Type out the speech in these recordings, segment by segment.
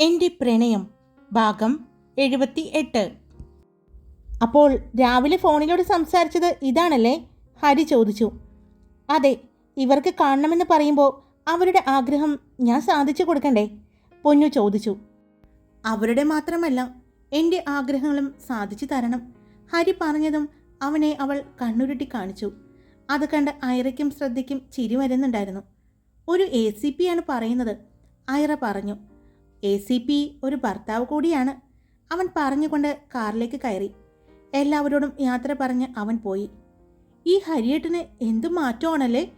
എന്റെ പ്രണയം ഭാഗം എഴുപത്തി എട്ട് അപ്പോൾ രാവിലെ ഫോണിലൂടെ സംസാരിച്ചത് ഇതാണല്ലേ? ഹരി ചോദിച്ചു. അതെ ഇവർക്ക് കാണണമെന്ന് പറയുമ്പോൾ അവരുടെ ആഗ്രഹം ഞാൻ സാധിച്ചു കൊടുക്കണ്ടേ? പൊന്നു ചോദിച്ചു. അവരുടെ മാത്രമല്ല എന്റെ ആഗ്രഹങ്ങളും സാധിച്ചു തരണം. ഹരി പറഞ്ഞതും അവനെ അവൾ കണ്ണുരുട്ടി കാണിച്ചു. അത് കണ്ട് ഐറയ്ക്കും ശ്രദ്ധയ്ക്കും ചിരി വരുന്നുണ്ടായിരുന്നു. ഒരു എ സി പി ആണ് പറയുന്നത് ഐറ പറഞ്ഞു. എ സി പി ഒരു ഭർത്താവ് കൂടിയാണ്. അവൻ പറഞ്ഞുകൊണ്ട് കാറിലേക്ക് കയറി. എല്ലാവരോടും യാത്ര പറഞ്ഞ് അവൻ പോയി. ഈ ഹരിയേട്ടന് എന്തു മാറ്റമാണല്ലേ?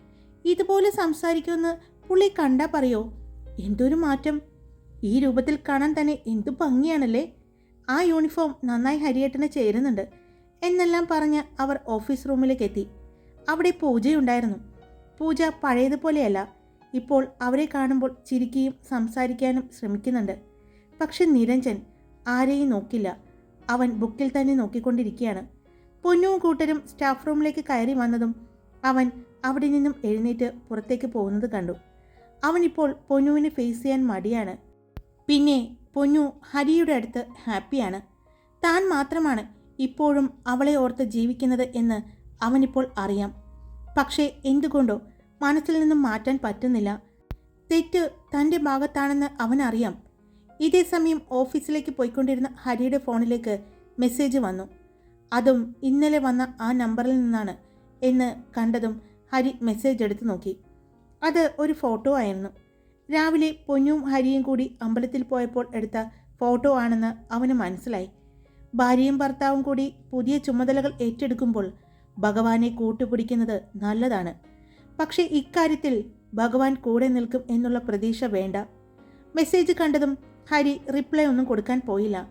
ഇതുപോലെ സംസാരിക്കുമെന്ന് പുള്ളി കണ്ടാ പറയോ? എന്തൊരു മാറ്റം? ഈ രൂപത്തിൽ കാണാൻ തന്നെ എന്തു ഭംഗിയാണല്ലേ? ആ യൂണിഫോം നന്നായി ഹരിയേട്ടന് ചേരുന്നുണ്ട്. എന്നെല്ലാം പറഞ്ഞ് അവർ ഓഫീസ് റൂമിലേക്ക് എത്തി അവിടെ പൂജയുണ്ടായിരുന്നു. പൂജ പഴയതുപോലെയല്ല. ഇപ്പോൾ അവരെ കാണുമ്പോൾ ചിരിക്കുകയും സംസാരിക്കാനും ശ്രമിക്കുന്നുണ്ട്. പക്ഷെ നിരഞ്ജൻ ആരെയും നോക്കില്ല. അവൻ ബുക്കിൽ തന്നെ നോക്കിക്കൊണ്ടിരിക്കുകയാണ്. പൊന്നുവും കൂട്ടരും സ്റ്റാഫ് റൂമിലേക്ക് കയറി വന്നതും അവൻ അവിടെ നിന്നും എഴുന്നേറ്റ് പുറത്തേക്ക് പോകുന്നത് കണ്ടു. അവനിപ്പോൾ പൊന്നുവിനെ ഫേസ് ചെയ്യാൻ മടിയാണ്. പിന്നെ പൊന്നു ഹരിയുടെ അടുത്ത് ഹാപ്പിയാണ് താൻ മാത്രമാണ് ഇപ്പോഴും അവളെ ഓർത്ത് ജീവിക്കുന്നത് എന്ന് അവനിപ്പോൾ അറിയാം. പക്ഷേ എന്തുകൊണ്ടോ മനസ്സിൽ നിന്നും മാറ്റാൻ പറ്റുന്നില്ല. തെറ്റ് തന്റെ ഭാഗത്താണെന്ന് അവനറിയാം. ഇതേ സമയം ഓഫീസിലേക്ക് പോയിക്കൊണ്ടിരുന്ന ഹരിയുടെ ഫോണിലേക്ക് മെസ്സേജ് വന്നു. അതും ഇന്നലെ വന്ന ആ നമ്പറിൽ നിന്നാണ് എന്ന് കണ്ടതും ഹരി മെസ്സേജ് എടുത്തു നോക്കി. അത് ഒരു ഫോട്ടോ ആയിരുന്നു. രാവിലെ പൊന്നും ഹരിയും കൂടി അമ്പലത്തിൽ പോയപ്പോൾ എടുത്ത ഫോട്ടോ ആണെന്ന് അവന് മനസ്സിലായി. ഭാര്യയും ഭർത്താവും കൂടി പുതിയ ചുമതലകൾ ഏറ്റെടുക്കുമ്പോൾ ഭഗവാനെ കൂട്ടുപിടിക്കുന്നത് നല്ലതാണ്. പക്ഷേ ഇക്കാര്യത്തിൽ ഭഗവാൻ കൂടെ നിൽക്കും എന്നുള്ള പ്രതീക്ഷ വേണ്ട. മെസ്സേജ് കണ്ടതും ഹരി റിപ്ലൈ ഒന്നും കൊടുക്കാൻ പോയില്ല.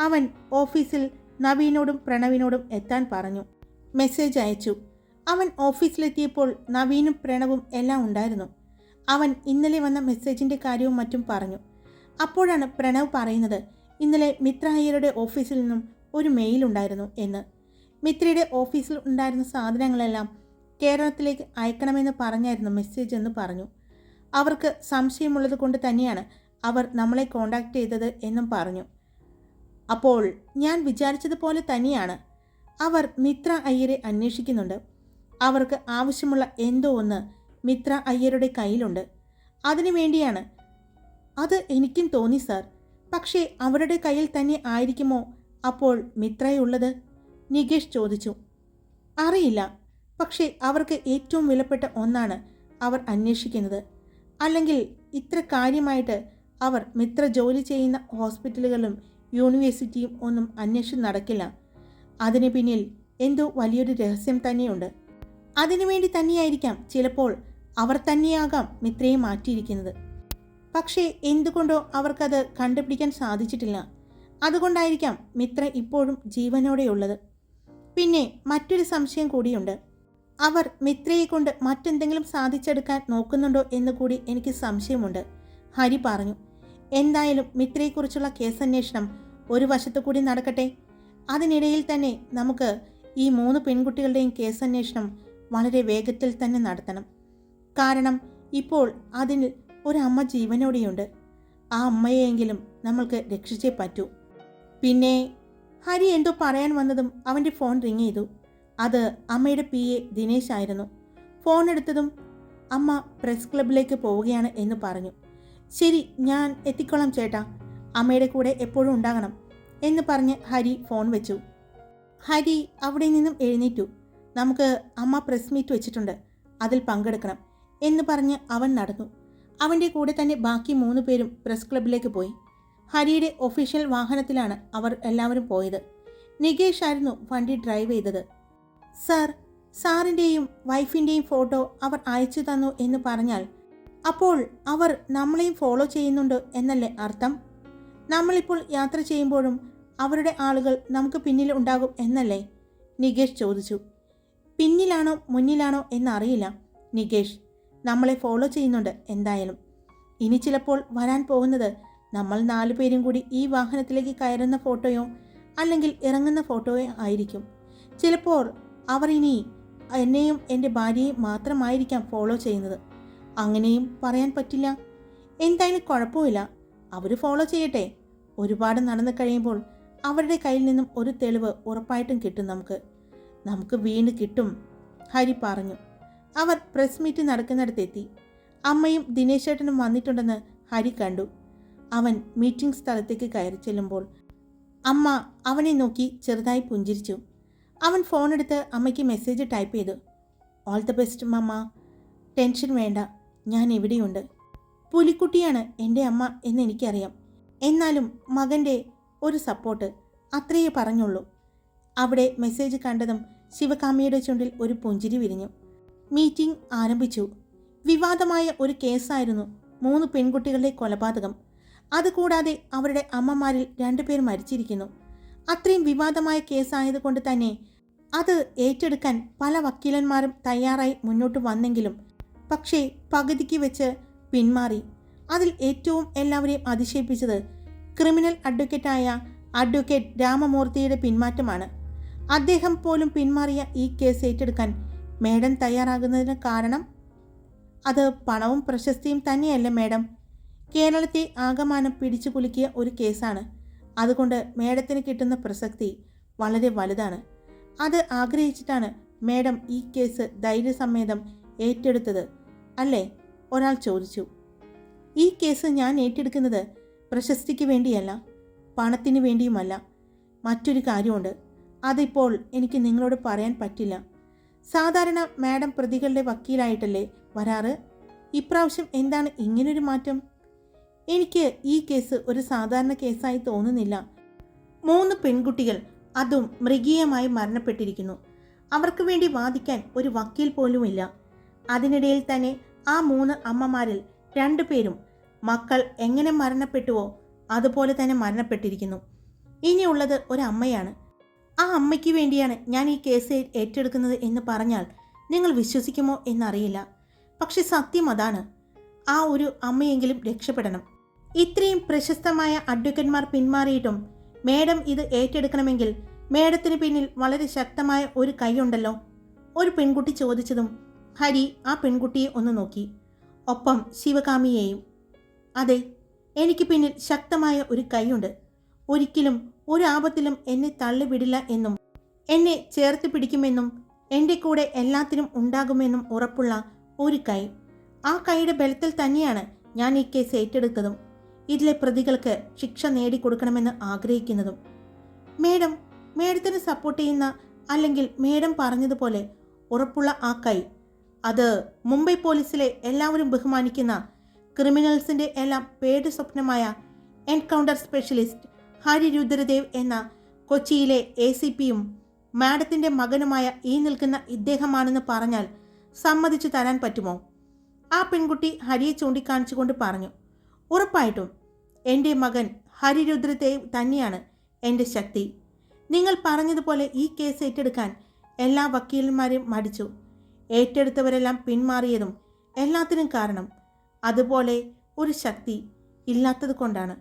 അവൻ ഓഫീസിൽ നവീനോടും പ്രണവിനോടും എത്താൻ പറഞ്ഞു. മെസ്സേജ് അയച്ചു. അവൻ ഓഫീസിലെത്തിയപ്പോൾ നവീനും പ്രണവും എല്ലാം ഉണ്ടായിരുന്നു. അവൻ ഇന്നലെ വന്ന മെസ്സേജിന്റെ കാര്യവും മറ്റും പറഞ്ഞു. അപ്പോഴാണ് പ്രണവ് പറയുന്നത് ഇന്നലെ മിത്ര അയ്യരുടെ ഓഫീസിൽ നിന്നും ഒരു മെയിൽ ഉണ്ടായിരുന്നു എന്ന്. മിത്രയുടെ ഓഫീസിൽ ഉണ്ടായിരുന്ന സാധനങ്ങളെല്ലാം കേരളത്തിലേക്ക് അയക്കണമെന്ന് പറഞ്ഞായിരുന്നു മെസ്സേജ് എന്ന് പറഞ്ഞു. അവർക്ക് സംശയമുള്ളത് കൊണ്ട് തന്നെയാണ് അവർ നമ്മളെ കോണ്ടാക്ട് ചെയ്തത് എന്നും പറഞ്ഞു. അപ്പോൾ ഞാൻ വിചാരിച്ചതുപോലെ തന്നെയാണ്. അവർ മിത്ര അയ്യരെ അന്വേഷിക്കുന്നുണ്ട്. അവർക്ക് ആവശ്യമുള്ള എന്തോ ഒന്ന് മിത്ര അയ്യരുടെ കയ്യിലുണ്ട്. അതിനു വേണ്ടിയാണ്. അത് എനിക്കും തോന്നി സാർ പക്ഷേ അവരുടെ കയ്യിൽ തന്നെ ആയിരിക്കുമോ അപ്പോൾ മിത്രയുള്ളത്? നികേഷ് ചോദിച്ചു. അറിയില്ല. പക്ഷേ അവർക്ക് ഏറ്റവും വിലപ്പെട്ട ഒന്നാണ് അവർ അന്വേഷിക്കുന്നത്. അല്ലെങ്കിൽ ഇത്ര കാര്യമായിട്ട് അവർ മിത്ര ജോലി ചെയ്യുന്ന ഹോസ്പിറ്റലുകളും യൂണിവേഴ്സിറ്റിയും ഒന്നും അന്വേഷിച്ച് നടക്കില്ല. അതിന് പിന്നിൽ എന്തോ വലിയൊരു രഹസ്യം തന്നെയുണ്ട്. അതിനുവേണ്ടി തന്നെയായിരിക്കാം ചിലപ്പോൾ അവർ തന്നെയാകാം മിത്രയെ മാറ്റിയിരിക്കുന്നത്. പക്ഷേ എന്തുകൊണ്ടോ അവർക്കത് കണ്ടുപിടിക്കാൻ സാധിച്ചിട്ടില്ല. അതുകൊണ്ടായിരിക്കാം മിത്ര ഇപ്പോഴും ജീവനോടെയുള്ളത്. പിന്നെ മറ്റൊരു സംശയം കൂടിയുണ്ട്. അവർ മിത്രയെ കൊണ്ട് മറ്റെന്തെങ്കിലും സാധിച്ചെടുക്കാൻ നോക്കുന്നുണ്ടോ എന്ന് കൂടി എനിക്ക് സംശയമുണ്ട്. ഹരി പറഞ്ഞു എന്തായാലും മിത്രയെക്കുറിച്ചുള്ള കേസന്വേഷണം ഒരു വശത്തു കൂടി നടക്കട്ടെ. അതിനിടയിൽ തന്നെ നമുക്ക് ഈ മൂന്ന് പെൺകുട്ടികളുടെയും കേസന്വേഷണം വളരെ വേഗത്തിൽ തന്നെ നടത്തണം. കാരണം ഇപ്പോൾ അതിന് ഒരമ്മ ജീവനോടെയുണ്ട്. ആ അമ്മയെയെങ്കിലും നമ്മൾക്ക് രക്ഷിച്ചേ പറ്റൂ. പിന്നെ ഹരി എന്തോ പറയാൻ വന്നതും അവന്റെ ഫോൺ റിങ് ചെയ്തു. അത് അമ്മയുടെ പി എ ദിനേശായിരുന്നു ഫോൺ എടുത്തതും അമ്മ പ്രസ് ക്ലബിലേക്ക് പോവുകയാണ് എന്ന് പറഞ്ഞു. ശരി ഞാൻ എത്തിക്കോളാം ചേട്ടാ. അമ്മയുടെ കൂടെ എപ്പോഴും ഉണ്ടാകണം എന്ന് പറഞ്ഞ് ഹരി ഫോൺ വെച്ചു. ഹരി അവിടെ നിന്നും എഴുന്നേറ്റു. നമുക്ക് അമ്മ പ്രസ് മീറ്റ് വെച്ചിട്ടുണ്ട്. അതിൽ പങ്കെടുക്കണം എന്ന് പറഞ്ഞ് അവൻ നടന്നു. അവന്റെ കൂടെ തന്നെ ബാക്കി മൂന്ന് പേരും പ്രസ് ക്ലബിലേക്ക് പോയി. ഹരിയുടെ ഒഫീഷ്യൽ വാഹനത്തിലാണ് അവർ എല്ലാവരും പോയത്. നികേഷ് ആയിരുന്നു വണ്ടി ഡ്രൈവ് ചെയ്തത്. സാർ സാറിന്റെയും വൈഫിന്റെയും ഫോട്ടോ അവർ അയച്ചു തന്നു എന്ന് പറഞ്ഞാൽ അപ്പോൾ അവർ നമ്മളെയും ഫോളോ ചെയ്യുന്നുണ്ട് എന്നല്ലേ അർത്ഥം? നമ്മളിപ്പോൾ യാത്ര ചെയ്യുമ്പോഴും അവരുടെ ആളുകൾ നമുക്ക് പിന്നിൽ ഉണ്ടാകും എന്നല്ലേ? നികേഷ് ചോദിച്ചു. പിന്നിലാണോ മുന്നിലാണോ എന്നറിയില്ല. നികേഷ് നമ്മളെ ഫോളോ ചെയ്യുന്നുണ്ട് എന്തായാലും. ഇനി ചിലപ്പോൾ വരാൻ പോകുന്നത് നമ്മൾ നാലു പേരും കൂടി ഈ വാഹനത്തിലേക്ക് കയറുന്ന ഫോട്ടോയോ അല്ലെങ്കിൽ ഇറങ്ങുന്ന ഫോട്ടോയോ ആയിരിക്കും. ചിലപ്പോൾ അവർ ഇനി എന്നെയും എന്റെ ഭാര്യയെയും മാത്രമായിരിക്കാം ഫോളോ ചെയ്യുന്നത്. അങ്ങനെയും പറയാൻ പറ്റില്ല. എന്തായാലും കുഴപ്പമില്ല. അവർ ഫോളോ ചെയ്യട്ടെ. ഒരുപാട് നടന്നു കഴിയുമ്പോൾ അവരുടെ കയ്യിൽ നിന്നും ഒരു തെളിവ് ഉറപ്പായിട്ടും കിട്ടും നമുക്ക്. നമുക്ക് വീണ്ടും കിട്ടും. ഹരി പറഞ്ഞു. അവർ പ്രസ് മീറ്റ് നടക്കുന്നിടത്തെത്തി. അമ്മയും ദിനേശേട്ടനും വന്നിട്ടുണ്ടെന്ന് ഹരി കണ്ടു. അവൻ മീറ്റിംഗ് സ്ഥലത്തേക്ക് കയറി ചെല്ലുമ്പോൾ അമ്മ അവനെ നോക്കി ചെറുതായി പുഞ്ചിരിച്ചു. അവൻ ഫോൺ ഫോണെടുത്ത് അമ്മയ്ക്ക് മെസ്സേജ് ടൈപ്പ് ചെയ്തു. All the best mamma. Tension വേണ്ട. ഞാൻ എവിടെയുണ്ട് പുലിക്കുട്ടിയാണ് എന്റെ അമ്മ എന്ന് എനിക്കറിയാം. എന്നാലും മകന്റെ ഒരു സപ്പോർട്ട് അത്രയേ പറഞ്ഞുള്ളൂ. അവിടെ മെസ്സേജ് കണ്ടതും ശിവകാമിയുടെ ചുണ്ടിൽ ഒരു പുഞ്ചിരി വിരിഞ്ഞു. മീറ്റിംഗ് ആരംഭിച്ചു. വിവാദമായ ഒരു കേസായിരുന്നു മൂന്ന് പെൺകുട്ടികളുടെ കൊലപാതകം. അതുകൂടാതെ അവരുടെ അമ്മമാരിൽ രണ്ടുപേർ മരിച്ചിരിക്കുന്നു. അത്രയും വിവാദമായ കേസായതുകൊണ്ട് തന്നെ അത് ഏറ്റെടുക്കാൻ പല വക്കീലന്മാരും തയ്യാറായി മുന്നോട്ട് വന്നെങ്കിലും പക്ഷേ പകുതിക്ക് വെച്ച് പിന്മാറി. അതിൽ ഏറ്റവും എല്ലാവരെയും അതിശയിപ്പിച്ചത് ക്രിമിനൽ അഡ്വക്കേറ്റായ അഡ്വക്കേറ്റ് രാമമൂർത്തിയുടെ പിന്മാറ്റമാണ്. അദ്ദേഹം പോലും പിന്മാറിയ ഈ കേസ് ഏറ്റെടുക്കാൻ മേഡം തയ്യാറാകുന്നതിന് കാരണം? അത് പണവും പ്രശസ്തിയും തന്നെയല്ല മേഡം? കേരളത്തെ ആകമാനം പിടിച്ചു കുലുക്കിയ ഒരു കേസാണ്. അതുകൊണ്ട് മേഡത്തിന് കിട്ടുന്ന പ്രസക്തി വളരെ വലുതാണ്. അത് ആഗ്രഹിച്ചിട്ടാണ് മേഡം ഈ കേസ് ധൈര്യസമ്മേതം ഏറ്റെടുത്തത് അല്ലേ? ഒരാൾ ചോദിച്ചു. ഈ കേസ് ഞാൻ ഏറ്റെടുക്കുന്നത് പ്രശസ്തിക്ക് വേണ്ടിയല്ല പണത്തിന് വേണ്ടിയുമല്ല. മറ്റൊരു കാര്യമുണ്ട്. അതിപ്പോൾ എനിക്ക് നിങ്ങളോട് പറയാൻ പറ്റില്ല. സാധാരണ മാഡം പ്രതികളുടെ വക്കീലായിട്ടല്ലേ വരാറ്? ഇപ്രാവശ്യം എന്താണ് ഇങ്ങനൊരു മാറ്റം? എനിക്ക് ഈ കേസ് ഒരു സാധാരണ കേസായി തോന്നുന്നില്ല. മൂന്ന് പെൺകുട്ടികൾ അതും മൃഗീയമായി മരണപ്പെട്ടിരിക്കുന്നു. അവർക്ക് വേണ്ടി വാദിക്കാൻ ഒരു വക്കീൽ പോലുമില്ല. അതിനിടയിൽ തന്നെ ആ മൂന്ന് അമ്മമാരിൽ രണ്ടു പേരും മക്കൾ എങ്ങനെ മരണപ്പെട്ടുവോ അതുപോലെ തന്നെ മരണപ്പെട്ടിരിക്കുന്നു. ഇനിയുള്ളത് അമ്മയാണ്. ആ അമ്മയ്ക്ക് വേണ്ടിയാണ് ഞാൻ ഈ കേസ് ഏറ്റെടുക്കുന്നത് എന്ന് പറഞ്ഞാൽ നിങ്ങൾ വിശ്വസിക്കുമോ എന്നറിയില്ല. പക്ഷെ സത്യം അതാണ്. ആ ഒരു അമ്മയെങ്കിലും രക്ഷപ്പെടണം. ഇത്രയും പ്രശസ്തമായ അഡ്വക്കന്മാർ പിന്മാറിയിട്ടും മേഡം ഇത് ഏറ്റെടുക്കണമെങ്കിൽ മേഡത്തിന് പിന്നിൽ വളരെ ശക്തമായ ഒരു കൈയുണ്ടല്ലോ. ഒരു പെൺകുട്ടി ചോദിച്ചതും ഹരി ആ പെൺകുട്ടിയെ ഒന്ന് നോക്കി. ഒപ്പം ശിവകാമിയെയും. അതെ എനിക്ക് പിന്നിൽ ശക്തമായ ഒരു കൈയുണ്ട്. ഒരിക്കലും ഒരു ആപത്തിലും എന്നെ തള്ളിവിടില്ല എന്നും എന്നെ ചേർത്ത് പിടിക്കുമെന്നും എന്റെ കൂടെ എല്ലാത്തിനും ഉണ്ടാകുമെന്നും ഉറപ്പുള്ള ഒരു കൈ. ആ കൈയുടെ ബലത്തിൽ തന്നെയാണ് ഞാൻ ഈ കേസ് ഏറ്റെടുത്തതും. ഇതിലെ പ്രതികൾക്ക് ശിക്ഷ നേടിക്കൊടുക്കണമെന്ന് ആഗ്രഹിക്കുന്നതും. മേഡം മേഡത്തിന് സപ്പോർട്ട് ചെയ്യുന്ന അല്ലെങ്കിൽ മേഡം പറഞ്ഞതുപോലെ ഉറപ്പുള്ള ആ കൈ അത് മുംബൈ പോലീസിലെ എല്ലാവരും ബഹുമാനിക്കുന്ന ക്രിമിനൽസിന്റെ എല്ലാം പേടി സ്വപ്നമായ എൻകൗണ്ടർ സ്പെഷ്യലിസ്റ്റ് ഹരി രുദ്രദേവ് എന്ന കൊച്ചിയിലെ എ സി പിയും മാഡത്തിന്റെ മകനുമായ ഈ നിൽക്കുന്ന ഇദ്ദേഹമാണെന്ന് പറഞ്ഞാൽ സമ്മതിച്ചു തരാൻ പറ്റുമോ? ആ പെൺകുട്ടി ഹരിയെ ചൂണ്ടിക്കാണിച്ചുകൊണ്ട് പറഞ്ഞു. ഉറപ്പായിട്ടും എന്റെ മകൻ ഹരിരുദ്രത്തെ തന്നെയാണ് എന്റെ ശക്തി. നിങ്ങൾ പറഞ്ഞതുപോലെ ഈ കേസ് ഏറ്റെടുക്കാൻ എല്ലാ വക്കീലന്മാരും മടിച്ചു. ഏറ്റെടുത്തവരെല്ലാം പിന്മാറിയതും എല്ലാത്തിനും കാരണം അതുപോലെ ഒരു ശക്തി ഇല്ലാത്തത് കൊണ്ടാണ്.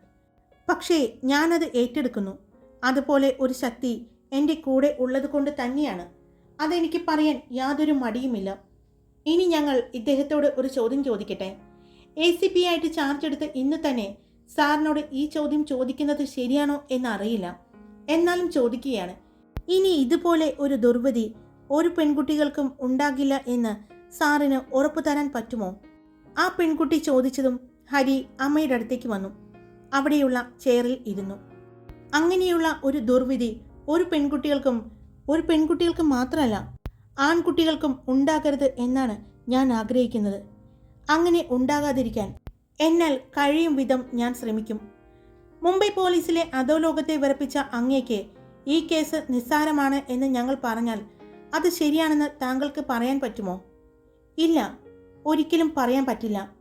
പക്ഷേ ഞാനത് ഏറ്റെടുക്കുന്നു. അതുപോലെ ഒരു ശക്തി എന്റെ കൂടെ ഉള്ളത് കൊണ്ട് തന്നെയാണ്. അതെനിക്ക് പറയാൻ യാതൊരു മടിയുമില്ല. ഇനി ഞങ്ങൾ ഇദ്ദേഹത്തോട് ഒരു ചോദ്യം ചോദിക്കട്ടെ? എ സി പി ആയിട്ട് ചാർജ് എടുത്ത് ഇന്ന് തന്നെ സാറിനോട് ഈ ചോദ്യം ചോദിക്കുന്നത് ശരിയാണോ എന്നറിയില്ല. എന്നാലും ചോദിക്കുകയാണ്. ഇനി ഇതുപോലെ ഒരു ദുർവിധി ഒരു പെൺകുട്ടികൾക്കും ഉണ്ടാകില്ല എന്ന് സാറിന് ഉറപ്പു തരാൻ പറ്റുമോ? ആ പെൺകുട്ടി ചോദിച്ചതും ഹരി അമ്മയുടെ അടുത്തേക്ക് വന്നു. അവിടെയുള്ള ചെയറിൽ ഇരുന്നു. അങ്ങനെയുള്ള ഒരു ദുർവിധി ഒരു പെൺകുട്ടികൾക്കും ഒരു പെൺകുട്ടികൾക്കും മാത്രമല്ല ആൺകുട്ടികൾക്കും ഉണ്ടാകരുത് എന്നാണ് ഞാൻ ആഗ്രഹിക്കുന്നത്. അങ്ങനെ ഉണ്ടാകാതിരിക്കാൻ എന്നാൽ കഴിയും വിധം ഞാൻ ശ്രമിക്കും. മുംബൈ പോലീസിലെ അധോലോകത്തെ വിറപ്പിച്ച അങ്ങേക്ക് ഈ കേസ് നിസ്സാരമാണ് എന്ന് ഞങ്ങൾ പറഞ്ഞാൽ അത് ശരിയാണെന്ന് താങ്കൾക്ക് പറയാൻ പറ്റുമോ? ഇല്ല ഒരിക്കലും പറയാൻ പറ്റില്ല.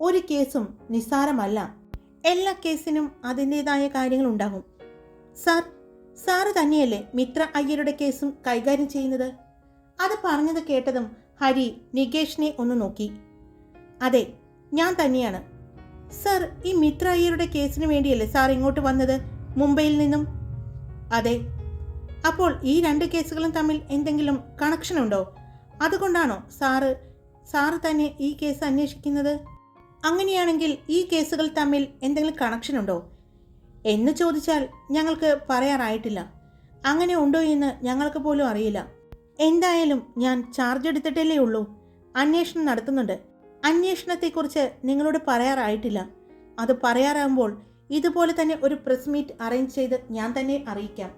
ഒരു കേസും നിസ്സാരമല്ല. എല്ലാ കേസിനും അതിന്റെതായ കാര്യങ്ങൾ ഉണ്ടാകും. സാർ സാറ് തന്നെയല്ലേ മിത്ര അയ്യരുടെ കേസും കൈകാര്യം ചെയ്യുന്നത്? അത് പറഞ്ഞത് കേട്ടതും ഹരി നികേഷിനെ ഒന്ന് നോക്കി. അതെ ഞാൻ തന്നെയാണ്. സർ ഈ മിത്ര അയ്യരുടെ കേസിന് വേണ്ടിയല്ലേ സാർ ഇങ്ങോട്ട് വന്നത്? മുംബൈയിൽ നിന്നും? അതെ. അപ്പോൾ ഈ രണ്ട് കേസുകളും തമ്മിൽ എന്തെങ്കിലും കണക്ഷൻ ഉണ്ടോ? അതുകൊണ്ടാണോ സാറ് സാറ് തന്നെ ഈ കേസ് അന്വേഷിക്കുന്നത്? അങ്ങനെയാണെങ്കിൽ ഈ കേസുകൾ തമ്മിൽ എന്തെങ്കിലും കണക്ഷൻ ഉണ്ടോ? എന്ന് ചോദിച്ചാൽ ഞങ്ങൾക്ക് പറയാറായിട്ടില്ല. അങ്ങനെ ഉണ്ടോ എന്ന് ഞങ്ങൾക്ക് പോലും അറിയില്ല. എന്തായാലും ഞാൻ ചാർജ് എടുത്തിട്ടല്ലേ ഉള്ളൂ. അന്വേഷണം നടത്തുന്നുണ്ട്. അന്വേഷണത്തെക്കുറിച്ച് നിങ്ങളോട് പറയാറായിട്ടില്ല. അത് പറയാറാകുമ്പോൾ ഇതുപോലെ തന്നെ ഒരു പ്രസ് മീറ്റ് അറേഞ്ച് ചെയ്ത് ഞാൻ തന്നെ അറിയിക്കാം.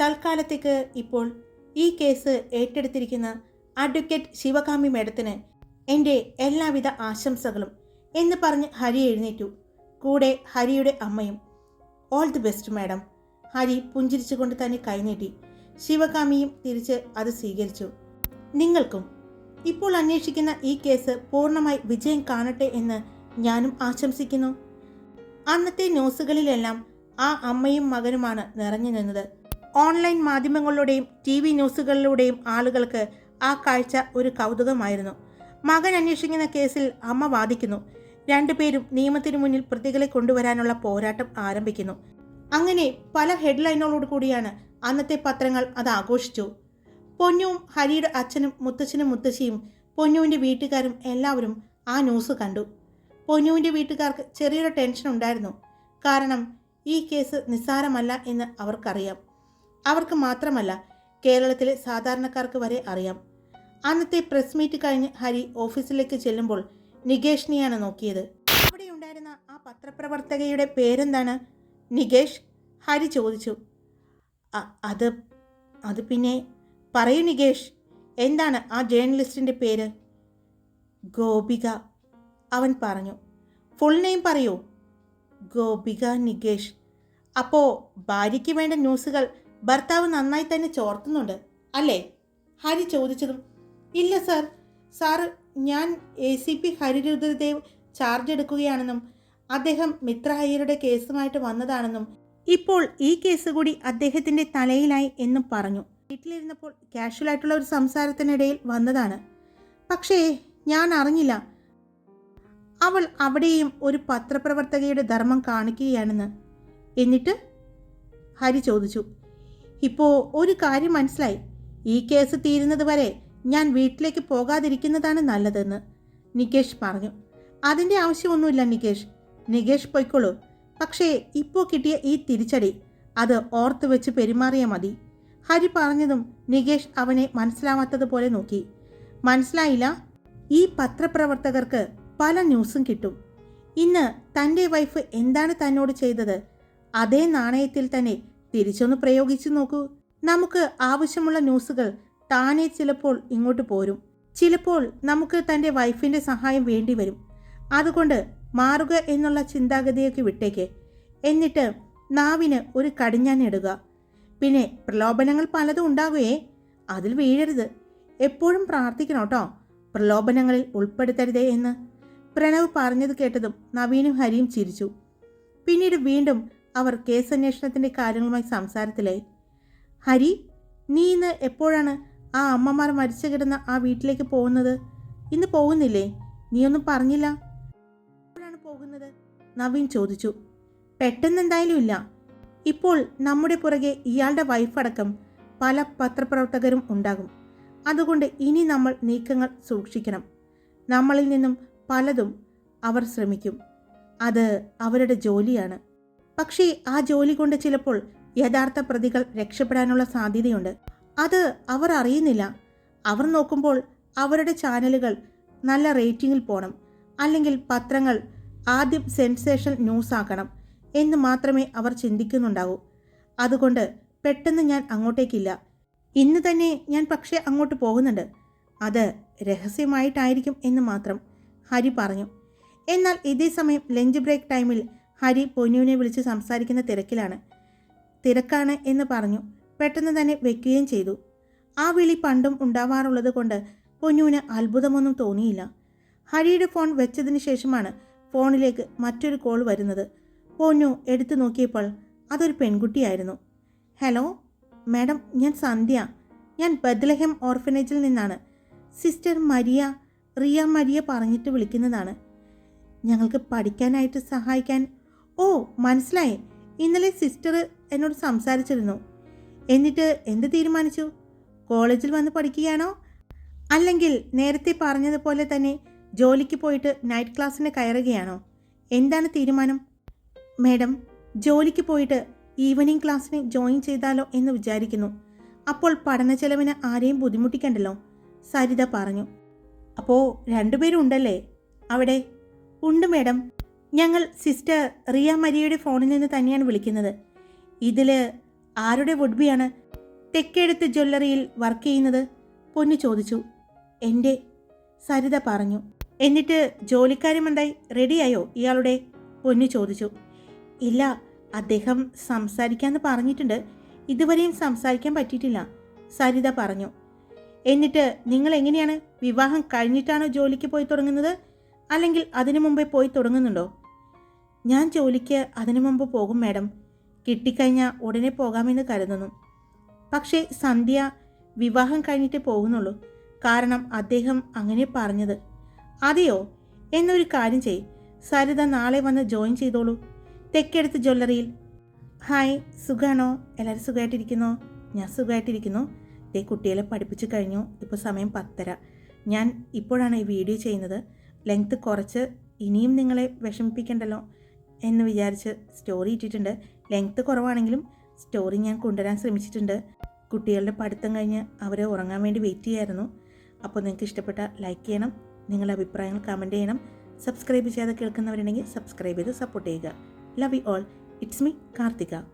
തൽക്കാലത്തേക്ക് ഇപ്പോൾ ഈ കേസ് ഏറ്റെടുത്തിരിക്കുന്ന അഡ്വക്കേറ്റ് ശിവകാമി മേഡത്തിന് എന്റെ എല്ലാവിധ ആശംസകളും എന്ന് പറഞ്ഞ് ഹരി എഴുന്നേറ്റു. കൂടെ ഹരിയുടെ അമ്മയും. All the best madam Hari പുഞ്ചിരിച്ചുകൊണ്ട് തന്നെ കൈനീട്ടി ശിവകാമിയും തിരിച്ച് അത് സ്വീകരിച്ചു. നിങ്ങൾക്കും ഇപ്പോൾ അന്വേഷിക്കുന്ന ഈ കേസ് പൂർണമായി വിജയം കാണട്ടെ എന്ന് ഞാനും ആശംസിക്കുന്നു. അന്നത്തെ ന്യൂസുകളിലെല്ലാം ആ അമ്മയും മകനുമാണ് നിറഞ്ഞു നിന്നത്. ഓൺലൈൻ മാധ്യമങ്ങളിലൂടെയും ടി വി ന്യൂസുകളിലൂടെയും ആളുകൾക്ക് ആ കാഴ്ച ഒരു കൗതുകമായിരുന്നു. മകൻ അന്വേഷിക്കുന്ന കേസിൽ അമ്മ വാദിക്കുന്നു. രണ്ടുപേരും നിയമത്തിനു മുന്നിൽ പ്രതികളെ കൊണ്ടുവരാനുള്ള പോരാട്ടം ആരംഭിക്കുന്നു. അങ്ങനെ പല ഹെഡ്ലൈനുകളോട് കൂടിയാണ് അന്നത്തെ പത്രങ്ങൾ അത് ആഘോഷിച്ചു. പൊന്നുവും ഹരിയുടെ അച്ഛനും മുത്തച്ഛനും മുത്തശ്ശിയും പൊന്നുവിന്റെ വീട്ടുകാരും എല്ലാവരും ആ ന്യൂസ് കണ്ടു. പൊന്നുവിന്റെ വീട്ടുകാർക്ക് ചെറിയൊരു ടെൻഷൻ ഉണ്ടായിരുന്നു. കാരണം ഈ കേസ് നിസ്സാരമല്ല എന്ന് അവർക്കറിയാം. അവർക്ക് മാത്രമല്ല കേരളത്തിലെ സാധാരണക്കാർക്ക് വരെ അറിയാം. അന്നത്തെ പ്രസ് മീറ്റ് കഴിഞ്ഞ് ഹരി ഓഫീസിലേക്ക് ചെല്ലുമ്പോൾ നികേഷിനെയാണ് നോക്കിയത്. അവിടെ ഉണ്ടായിരുന്ന ആ പത്രപ്രവർത്തകയുടെ പേരെന്താണ്? നികേഷ്? ഹരി ചോദിച്ചു. അത് അത് പിന്നെ പറയൂ നികേഷ് എന്താണ് ആ ജേർണലിസ്റ്റിന്റെ പേര്? ഗോപിക അവൻ പറഞ്ഞു. ഫുൾ നെയിം പറയൂ. ഗോപിക നികേഷ്. അപ്പോൾ ഭാര്യയ്ക്ക് വേണ്ട ന്യൂസുകൾ ഭർത്താവ് നന്നായി തന്നെ ചോർത്തുന്നുണ്ട് അല്ലേ? ഹരി ചോദിച്ചതും ഇല്ല സർ. സാർ ഞാൻ A C P Harirudradev charge എടുക്കുകയാണെന്നും അദ്ദേഹം മിത്ര അയ്യരുടെ കേസുമായിട്ട് വന്നതാണെന്നും ഇപ്പോൾ ഈ കേസ് കൂടി അദ്ദേഹത്തിന്റെ തലയിലായി എന്നും പറഞ്ഞു. വീട്ടിലിരുന്നപ്പോൾ കാഷ്വൽ ആയിട്ടുള്ള ഒരു സംസാരത്തിനിടയിൽ വന്നതാണ്. പക്ഷേ ഞാൻ അറിഞ്ഞില്ല. അവൾ അവിടെയും ഒരു പത്രപ്രവർത്തകയുടെ ധർമ്മം കാണിക്കുകയാണെന്ന്. എന്നിട്ട് ഹരി ചോദിച്ചു ഇപ്പോൾ ഒരു കാര്യം മനസ്സിലായി. ഈ കേസ് തീരുന്നത് വരെ ഞാൻ വീട്ടിലേക്ക് പോകാതിരിക്കുന്നതാണ് നല്ലതെന്ന് നികേഷ് പറഞ്ഞു. അതിന്റെ ആവശ്യമൊന്നുമില്ല നികേഷ്. നികേഷ് പൊയ്ക്കോളൂ. പക്ഷേ ഇപ്പോൾ കിട്ടിയ ഈ തിരിച്ചടി അത് ഓർത്ത് വെച്ച് പെരുമാറിയാൽ മതി. ഹരി പറഞ്ഞതും നികേഷ് അവനെ മനസ്സിലാവാത്തതുപോലെ നോക്കി. മനസ്സിലായില്ല ഈ പത്രപ്രവർത്തകർക്ക് പല ന്യൂസും കിട്ടും. ഇന്ന് തന്റെ വൈഫ് എന്താണ് തന്നോട് ചെയ്തത്? അതേ നാണയത്തിൽ തന്നെ തിരിച്ചൊന്ന് പ്രയോഗിച്ചു നോക്കൂ. നമുക്ക് ആവശ്യമുള്ള ന്യൂസുകൾ താനെ ചിലപ്പോൾ ഇങ്ങോട്ട് പോരും. ചിലപ്പോൾ നമുക്ക് തന്റെ വൈഫിന്റെ സഹായം വേണ്ടി വരും. അതുകൊണ്ട് മാറുക എന്നുള്ള ചിന്താഗതിയൊക്കെ വിട്ടേക്ക്. എന്നിട്ട് നാവിന് ഒരു കടിഞ്ഞാൻ ഇടുക. പിന്നെ പ്രലോഭനങ്ങൾ പലതും ഉണ്ടാകുകയെ അതിൽ വീഴരുത്. എപ്പോഴും പ്രാർത്ഥിക്കണം കേട്ടോ. പ്രലോഭനങ്ങളിൽ ഉൾപ്പെടുത്തരുതേ എന്ന്. പ്രണവ് പറഞ്ഞത് കേട്ടതും നവീനും ഹരിയും ചിരിച്ചു. പിന്നീട് വീണ്ടും അവർ കേസന്വേഷണത്തിന്റെ കാര്യങ്ങളുമായി സംസാരത്തിലായി. ഹരി നീ ഇന്ന് എപ്പോഴാണ് ആ അമ്മമാർ മരിച്ചു കിടന്ന ആ വീട്ടിലേക്ക് പോകുന്നത്? ഇന്ന് പോകുന്നില്ലേ? നീയൊന്നും പറഞ്ഞില്ല. എപ്പോഴാണ് പോകുന്നത്? നവീൻ ചോദിച്ചു. പെട്ടെന്ന് എന്തായാലും ഇല്ല. ഇപ്പോൾ നമ്മുടെ പുറകെ ഇയാളുടെ വൈഫടക്കം പല പത്രപ്രവർത്തകരും ഉണ്ടാകും. അതുകൊണ്ട് ഇനി നമ്മൾ നീക്കങ്ങൾ സൂക്ഷിക്കണം. നമ്മളിൽ നിന്നും പലതും അവർ ശ്രമിക്കും. അത് അവരുടെ ജോലിയാണ്. പക്ഷേ ആ ജോലി കൊണ്ട് ചിലപ്പോൾ യഥാർത്ഥ പ്രതികൾ രക്ഷപ്പെടാനുള്ള സാധ്യതയുണ്ട്. അത് അവർ അറിയുന്നില്ല. അവർ നോക്കുമ്പോൾ അവരുടെ ചാനലുകൾ നല്ല റേറ്റിംഗിൽ പോകണം അല്ലെങ്കിൽ പത്രങ്ങൾ ആദ്യം സെൻസേഷൻ ന്യൂസ് ആക്കണം. എന്ന് മാത്രമേ അവർ ചിന്തിക്കുന്നുണ്ടാവൂ. അതുകൊണ്ട് പെട്ടെന്ന് ഞാൻ അങ്ങോട്ടേക്കില്ല. ഇന്ന് തന്നെ ഞാൻ പക്ഷേ അങ്ങോട്ട് പോകുന്നുണ്ട്. അത് രഹസ്യമായിട്ടായിരിക്കും എന്ന് മാത്രം ഹരി പറഞ്ഞു. എന്നാൽ ഇതേ സമയം ലഞ്ച് ബ്രേക്ക് ടൈമിൽ ഹരി പൊന്നുവിനെ വിളിച്ച് സംസാരിക്കുന്ന തിരക്കിലാണ്. തിരക്കാണ് എന്ന് പറഞ്ഞു. പെട്ടെന്ന് തന്നെ വെക്കുകയും ചെയ്തു. ആ വിളി പണ്ടും ഉണ്ടാവാറുള്ളത് കൊണ്ട് പൊന്നുവിന് അത്ഭുതമൊന്നും തോന്നിയില്ല. ഹരിയുടെ ഫോൺ വെച്ചതിന് ശേഷമാണ് ഫോണിലേക്ക് മറ്റൊരു കോൾ വരുന്നത്. പൊന്നു എടുത്തു നോക്കിയപ്പോൾ അതൊരു പെൺകുട്ടിയായിരുന്നു. ഹലോ മാഡം ഞാൻ സന്ധ്യ. ഞാൻ ബദ്ലഹം ഓർഫനേജിൽ നിന്നാണ്. സിസ്റ്റർ മരിയ റിയ മരിയ പറഞ്ഞിട്ട് വിളിക്കുന്നതാണ്. ഞങ്ങൾക്ക് പഠിക്കാനായിട്ട് സഹായിക്കാൻ ഓ മനസ്സിലായി. ഇന്നലെ സിസ്റ്റർ എന്നോട് സംസാരിച്ചിരുന്നു. എന്നിട്ട് എന്ത് തീരുമാനിച്ചു? കോളേജിൽ വന്ന് പഠിക്കുകയാണോ? അല്ലെങ്കിൽ നേരത്തെ പറഞ്ഞതുപോലെ തന്നെ ജോലിക്ക് പോയിട്ട് നൈറ്റ് ക്ലാസ്സിന് കയറുകയാണോ? എന്താണ് തീരുമാനം? മേഡം ജോലിക്ക് പോയിട്ട് ഈവനിങ് ക്ലാസ്സിന് ജോയിൻ ചെയ്താലോ എന്ന് വിചാരിക്കുന്നു. അപ്പോൾ പഠന ചെലവിന് ആരെയും ബുദ്ധിമുട്ടിക്കണ്ടല്ലോ സരിത പറഞ്ഞു. അപ്പോൾ രണ്ടുപേരും ഉണ്ടല്ലേ? അവിടെ? ഉണ്ട് മേഡം. ഞങ്ങൾ സിസ്റ്റർ റിയ മരിയയുടെ ഫോണിൽ നിന്ന് തന്നെയാണ് വിളിക്കുന്നത്. ഇതിൽ ആരുടെ വുഡ്ബിയാണ് തെക്കെടുത്ത് ജ്വല്ലറിയിൽ വർക്ക് ചെയ്യുന്നത്? പൊന്നു ചോദിച്ചു. എന്റെ സരിത പറഞ്ഞു. എന്നിട്ട് ജോലിക്കാരും എന്തായി? റെഡിയായോ ഇയാളുടെ? പൊന്നു ചോദിച്ചു. ഇല്ല അദ്ദേഹം സംസാരിക്കാമെന്ന് പറഞ്ഞിട്ടുണ്ട്. ഇതുവരെയും സംസാരിക്കാൻ പറ്റിയിട്ടില്ല സരിത പറഞ്ഞു. എന്നിട്ട് നിങ്ങൾ എങ്ങനെയാണ് വിവാഹം കഴിഞ്ഞിട്ടാണോ ജോലിക്ക് പോയി തുടങ്ങുന്നത്? അല്ലെങ്കിൽ അതിനു മുമ്പേ പോയി തുടങ്ങുന്നുണ്ടോ? ഞാൻ ജോലിക്ക് അതിനു മുമ്പ് പോകും മാഡം. കിട്ടിക്കഴിഞ്ഞാൽ ഉടനെ പോകാമെന്ന് കരുതുന്നു. പക്ഷേ സന്ധ്യ വിവാഹം കഴിഞ്ഞിട്ട് പോകുന്നുള്ളൂ. കാരണം അദ്ദേഹം അങ്ങനെ പറഞ്ഞത്. അതെയോ? എന്നൊരു കാര്യം ചെയ് സരിത നാളെ വന്ന് ജോയിൻ ചെയ്തോളൂ. തെക്കെടുത്ത് ജ്വല്ലറിയിൽ. ഹായ് സുഖാണോ? എല്ലാവരും സുഖമായിട്ടിരിക്കുന്നോ ഞാൻ സുഖമായിട്ടിരിക്കുന്നു ദേ കുട്ടികളെ പഠിപ്പിച്ചു കഴിഞ്ഞു. ഇപ്പോൾ സമയം പത്തര. ഞാൻ ഇപ്പോഴാണ് ഈ വീഡിയോ ചെയ്യുന്നത്. ലെങ്ത്ത് കുറച്ച് ഇനിയും നിങ്ങളെ വിഷമിപ്പിക്കണ്ടല്ലോ എന്ന് വിചാരിച്ച് സ്റ്റോറി ഇട്ടിട്ടുണ്ട്. ലെങ്ത്ത് കുറവാണെങ്കിലും സ്റ്റോറി ഞാൻ കൊണ്ടുവരാൻ ശ്രമിച്ചിട്ടുണ്ട്. കുട്ടികളുടെ പഠിത്തം കഴിഞ്ഞ് അവരെ ഉറങ്ങാൻ വേണ്ടി വെയിറ്റ് ചെയ്യായിരുന്നു. അപ്പോൾ നിങ്ങൾക്ക് ഇഷ്ടപ്പെട്ട ലൈക്ക് ചെയ്യണം. നിങ്ങളുടെ അഭിപ്രായങ്ങൾ കമന്റ് ചെയ്യണം. സബ്സ്ക്രൈബ് ചെയ്യാതെ കേൾക്കുന്നവരുണ്ടെങ്കിൽ സബ്സ്ക്രൈബ് ചെയ്ത് സപ്പോർട്ട് ചെയ്യുക. Love you all. It's me, Kartika.